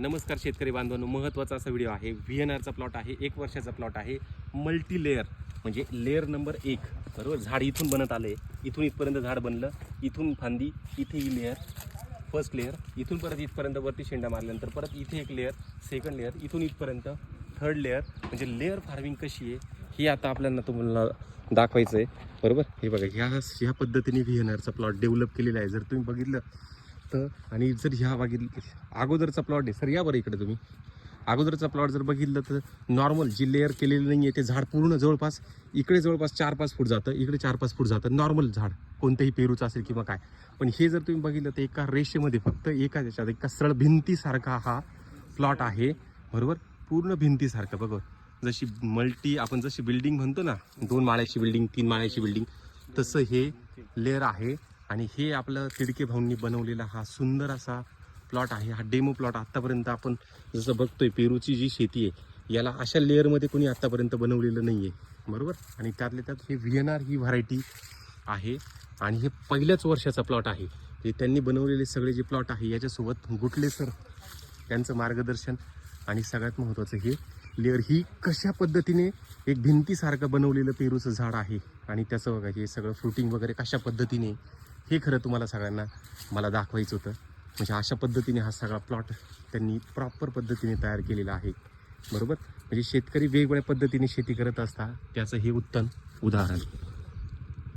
नमस्कार शेतकरी बांधवांनो महत्त्वाचा असा व्हिडिओ आहे. व्ही एन आरचा प्लॉट आहे एक वर्षाचा प्लॉट आहे. मल्टी लेअर म्हणजे लेअर नंबर एक. बरोबर? झाड इथून बनत आले इथून इथपर्यंत झाड बनलं. इथून फांदी इथे ही लेअर फर्स्ट लेअर इथून परत इथपर्यंत वरती शेंडा मारल्यानंतर परत इथे एक लेअर सेकंड लेअर इथून इथपर्यंत थर्ड लेअर म्हणजे लेअर फार्मिंग कशी आहे ही आता आपल्याला तुम्हाला दाखवायचं आहे बरोबर? हे बघा ह्या ह्या पद्धतीने व्ही एन आरचा प्लॉट डेव्हलप केलेला आहे. जर तुम्ही बघितलं तर आणि जर ह्या बघितलं अगोदरचा प्लॉट आहे. सर या बरं इकडे तुम्ही. अगोदरचा प्लॉट जर बघितलं तर नॉर्मल जी लेअर केलेली नाही आहे ते झाड पूर्ण जवळपास इकडे जवळपास चार पाच फूट जातं इकडे चार पाच फूट जातं. नॉर्मल झाड कोणत्याही पेरूचं असेल किंवा काय. पण हे जर तुम्ही बघितलं तर एका रेषेमध्ये फक्त एका त्याच्यात एका सरळ भिंतीसारखा हा प्लॉट आहे. बरोबर? पूर्ण भिंतीसारखं बघ. जशी मल्टी आपण जशी बिल्डिंग म्हणतो ना दोन माळ्याची बिल्डिंग तीन माळ्याची बिल्डिंग तसं हे लेअर आहे. आणि हे आपलं तिडके भाऊंनी बनवलेला हा सुंदर असा प्लॉट आहे. हा डेमो प्लॉट आत्तापर्यंत आपण जसं बघतोय पेरूची जी शेती आहे याला अशा लेअरमध्ये कोणी आत्तापर्यंत बनवलेलं नाही आहे बरोबर? आणि त्यातल्या त्यात हे व्ही एन आर ही व्हरायटी आहे. आणि हे पहिल्याच वर्षाचा प्लॉट आहे. हे त्यांनी बनवलेले सगळे जे प्लॉट आहे याच्यासोबत गुटले सर त्यांचं मार्गदर्शन. आणि सगळ्यात महत्त्वाचं हे लेअर ही कशा पद्धतीने एक भिंतीसारखं बनवलेलं पेरूचं झाड आहे. आणि त्याचं बघा हे सगळं फ्रुटिंग वगैरे कशा पद्धतीने हे खरं तुम्हाला सगळ्यांना मला दाखवायचं होतं. म्हणजे अशा पद्धतीने हा सगळा प्लॉट त्यांनी प्रॉपर पद्धतीने तयार केलेला आहे. बरोबर? म्हणजे शेतकरी वेगवेगळ्या पद्धतीने शेती करत असता त्याचं हे उत्तम उदाहरण.